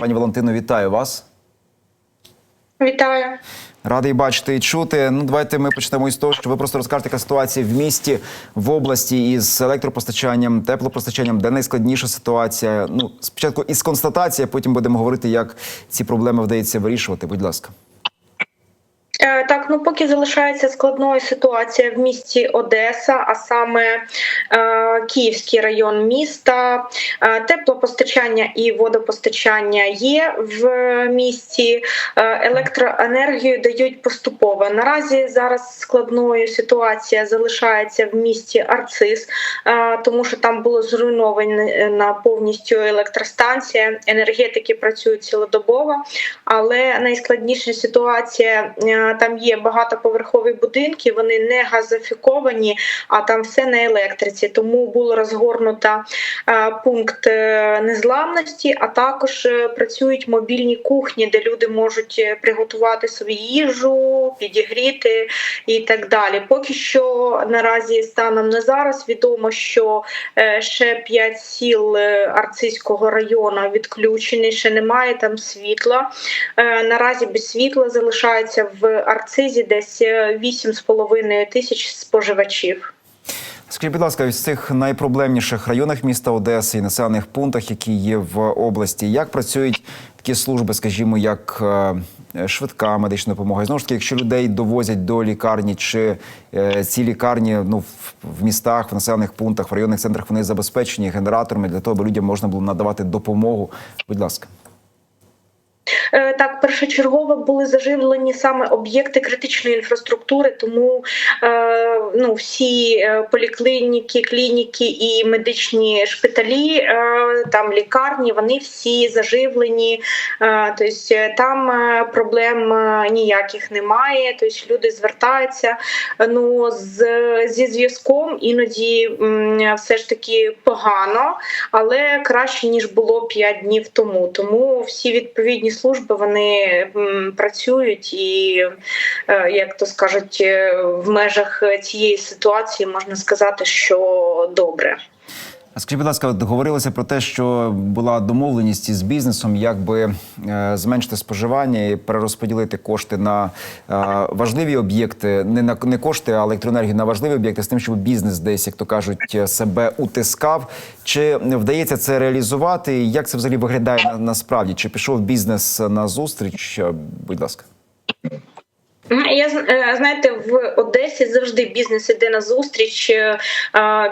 Пані Валентино, вітаю вас. Вітаю. Радий бачити і чути. Ну, давайте ми почнемо із того, що ви просто розкажете, яка ситуація в місті, в області із електропостачанням, теплопостачанням, де найскладніша ситуація. Ну, спочатку із констатації, а потім будемо говорити, як ці проблеми вдається вирішувати. Будь ласка. Е, Так, ну поки залишається складною ситуація в місті Одеса, а саме е, Київський район міста. Е, теплопостачання і водопостачання є в місті. Е, електроенергію дають поступово. Наразі зараз складною ситуація залишається в місті Арцис, е, тому що там було зруйнована повністю електростанція. Енергетики працюють цілодобово, але найскладніша ситуація. Там є багатоповерхові будинки, вони не газифіковані, а там все на електриці. Тому було розгорнуто е, пункт е, незламності, а також е, працюють мобільні кухні, де люди можуть приготувати собі їжу, підігріти і так далі. Поки що наразі станом на зараз відомо, що ще 5 сіл Арцизького району відключені, ще немає там світла. Наразі без світла залишається в Арцизі десь е, 8,5 тисяч споживачів. Скажіть, будь ласка, із цих найпроблемніших районах міста Одеси і населених пунктах, які є в області, як працюють такі служби, скажімо, як е, швидка медична допомога? І знову ж таки, якщо людей довозять до лікарні, чи е, ці лікарні ну в, містах, в населених пунктах, в районних центрах вони забезпечені генераторами для того, аби людям можна було надавати допомогу? Будь ласка. Е, Так, першочергово були заживлені саме об'єкти критичної інфраструктури, тому е, ну, всі е, поліклініки, клініки і медичні шпиталі, е, там лікарні, вони всі заживлені. Е, тобто там е, проблем ніяких немає. Тобто люди звертаються. Ну з зі зв'язком іноді все ж таки погано, але краще ніж було 5 днів тому. Тому всі відповідні служби вони працюють і, е, як то скажуть, е, в межах цієї ситуації можна сказати, що добре. Скажіть, будь ласка, от говорилося про те, що була домовленість із бізнесом, як би е, зменшити споживання і перерозподілити кошти на е, важливі об'єкти, не на не кошти, а електроенергію на важливі об'єкти з тим, щоб бізнес десь, як то кажуть, себе утискав. Чи вдається це реалізувати? Як це взагалі виглядає на, насправді? Чи пішов бізнес на зустріч? Е, Будь ласка. Я е, знаєте, в Одесі завжди бізнес іде на зустріч. Е,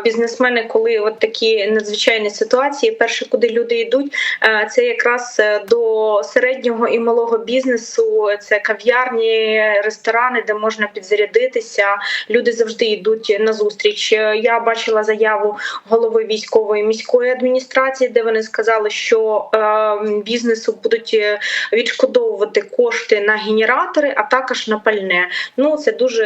Бізнесмени, коли от такі надзвичайні ситуації, перше, куди люди йдуть, е, це якраз до середнього і малого бізнесу. Це кав'ярні, ресторани, де можна підзарядитися. Люди завжди йдуть на зустріч. Я бачила заяву голови військової міської адміністрації, де вони сказали, що бізнесу будуть відшкодовувати кошти на генератори, а також на пальне. Ну це дуже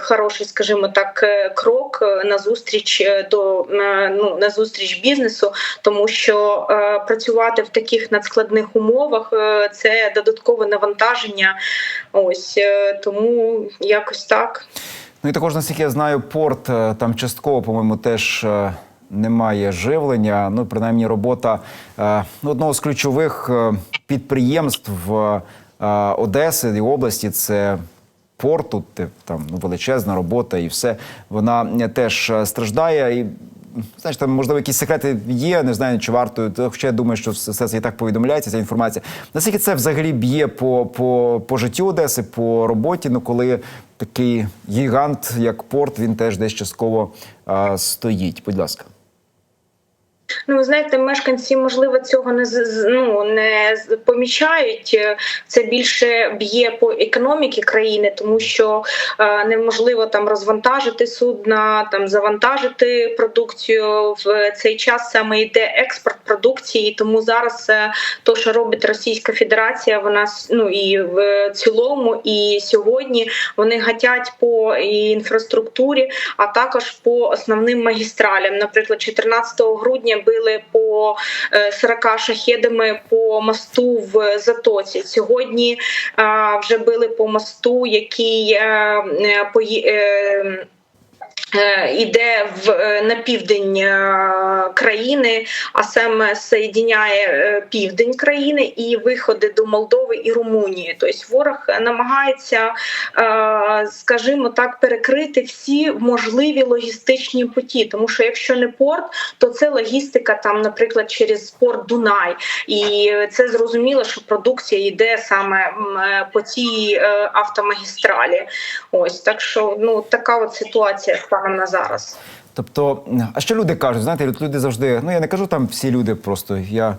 хороший, скажімо так, е, крок е, на зустріч е, до ну на зустріч бізнесу, тому що працювати в таких надскладних умовах це додаткове навантаження. Ось тому якось так. Ну і також, наскільки я знаю, порт там частково, по-моєму, теж немає живлення. Ну, принаймні, робота е, ну, одного з ключових підприємств е, Одеси і області це. Порту, там ну, величезна робота і все. Вона е, теж е, страждає. І знаєш, там можливо якісь секрети є, не знаю, чи варто. Хоча я думаю, що все це і так повідомляється, ця інформація. Наскільки це взагалі б'є по, по, по життю Одеси, по роботі? Ну коли такий гігант, як порт, він теж десь частково а, стоїть. Будь ласка. Ну, ви знаєте, мешканці, можливо, цього не ну, не помічають. Це більше б'є по економіці країни, тому що е, неможливо там розвантажити судна, там завантажити продукцію. В цей час саме йде експорт продукції. Тому зараз е, то, що робить Російська Федерація, вона ну і в цілому, і сьогодні вони гатять по інфраструктурі, а також по основним магістралям. Наприклад, 14 грудня били по е, 40 шахедами по мосту в Затоці. Сьогодні е, вже били по мосту, який е, е, е, е, Іде в е, на південь е, країни, а саме соєдиняє е, південь країни і виходи до Молдови і Румунії. Тобто ворог намагається, е, скажімо так, перекрити всі можливі логістичні путі. Тому що якщо не порт, то це логістика, там, наприклад, через порт Дунай, і це зрозуміло, що продукція йде саме е, по цій е, автомагістралі. Ось так що ну така от ситуація станом на зараз. Тобто, а що люди кажуть? Знаєте, люди завжди, ну я не кажу там всі люди, просто я.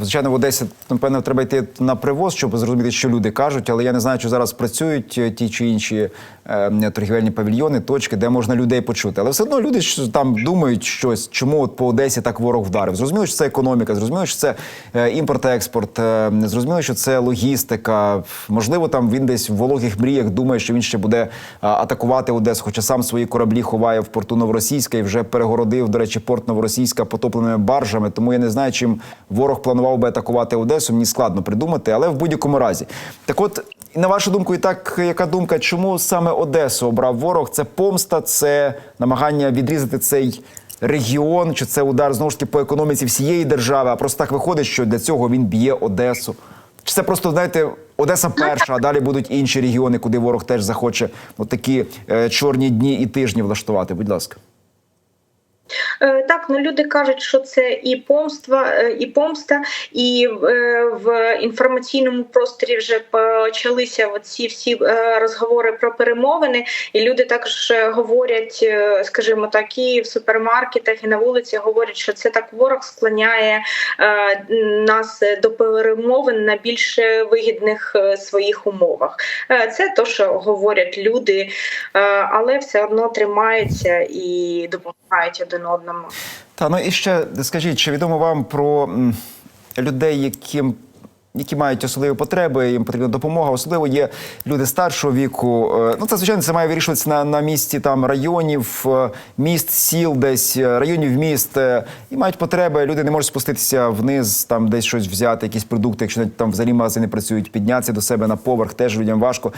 Звичайно, в Одесі, напевно, треба йти на привоз, щоб зрозуміти, що люди кажуть, але я не знаю, чи зараз працюють е, ті чи інші е, торгівельні павільйони, точки, де можна людей почути. Але все одно люди там думають щось, чому от по Одесі так ворог вдарив. Зрозуміло, що це економіка, зрозуміло, що це е, імпорт-експорт, зрозуміло, що це логістика. Можливо, там він десь в вологих мріях думає, що він ще буде атакувати Одесу, хоча сам свої кораблі ховає в порту Новоросійська і вже перегородив, до речі, порт Новоросійська потопленими баржами. Тому я не знаю, чим ворог планував би атакувати Одесу. Мені складно придумати, але в будь-якому разі. Так, от на вашу думку, і так яка думка, чому саме Одесу обрав ворог? Це помста, це намагання відрізати цей. Регіон, чи це удар знову ж таки по економіці всієї держави, а просто так виходить, що для цього він б'є Одесу. Чи це просто, знаєте, Одеса перша, а далі будуть інші регіони, куди ворог теж захоче от такі е, чорні дні і тижні влаштувати? Будь ласка. Е, Так, ну люди кажуть, що це і помства, е, і помста, і е, в інформаційному просторі вже почалися ці всі розговори про перемовини. І люди також говорять, скажімо так, і в супермаркетах, і на вулиці говорять, що це так ворог склоняє нас до перемовин на більш вигідних своїх умовах. Це то, що говорять люди, але все одно тримаються і допомагають один одному. Та ну і ще скажіть, чи відомо вам про людей, яким які мають особливі потреби, їм потрібна допомога. Особливо є люди старшого віку. Е, Ну це звичайно це має вирішуватися на, на місці там районів, е, міст, сіл, десь е, районів міст і мають потреби. Люди не можуть спуститися вниз, там десь щось взяти, якісь продукти, якщо там взагалі магазини працюють, піднятися до себе на поверх, теж людям важко.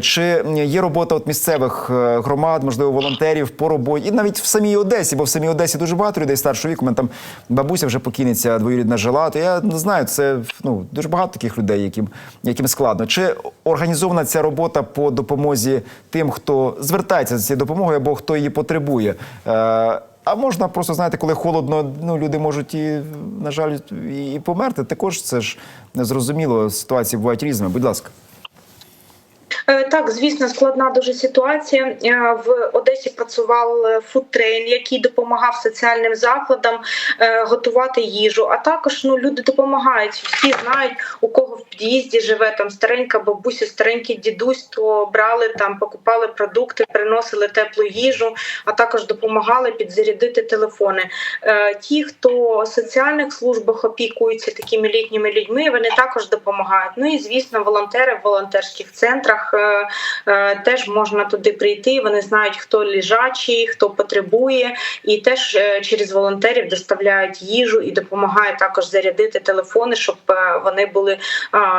Чи є робота от місцевих громад, можливо, волонтерів по роботі, і навіть в самій Одесі, бо в самій Одесі дуже багато людей старшого віку. У мене там бабуся вже покійниця двоюрідна жила. То я не знаю, це ну дуже багато таких людей, яким, яким складно. Чи організована ця робота по допомозі тим, хто звертається за цією допомогою або хто її потребує? Е, а можна просто знаєте, коли холодно, ну люди можуть і, на жаль, і померти. Також це ж незрозуміло. Ситуації бувають різними. Будь ласка. Е, Так, звісно, складна дуже ситуація. Е, В Одесі працював е, фудтрейн, який допомагав соціальним закладам готувати їжу. А також ну люди допомагають. Всі знають, у кого в під'їзді живе там старенька бабуся, старенький дідусь, то брали там, покупали продукти, приносили теплу їжу, а також допомагали підзарядити телефони. Ті, хто в соціальних службах опікуються такими літніми людьми, вони також допомагають. Ну і звісно, волонтери в волонтерських центрах теж можна туди прийти. Вони знають, хто лежачий, хто потребує, і теж е, через волонтерів доставляють їжу і допомагають також зарядити телефони, щоб е, вони були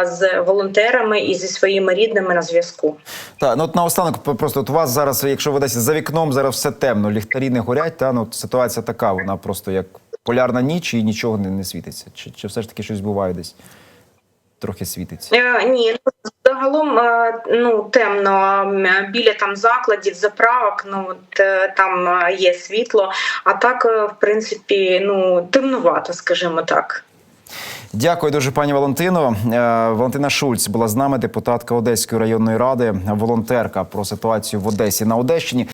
з волонтерами і зі своїми рідними на зв'язку. Так, ну от наостанок просто от у вас зараз, якщо ви десь за вікном, зараз все темно, ліхтарі не горять, та ну ситуація така, вона просто як полярна ніч і нічого не, не світиться. Чи, чи все ж таки щось буває десь? Трохи світиться. Е, ні, ну, загалом е, ну темно біля там закладів, заправок. Ну от, е, там е, є світло. А так, е, в принципі, ну темнувато, скажімо так. Дякую дуже, пані Валентино. Е, Валентина Шульц була з нами, депутатка Одеської районної ради, волонтерка про ситуацію в Одесі на Одещині.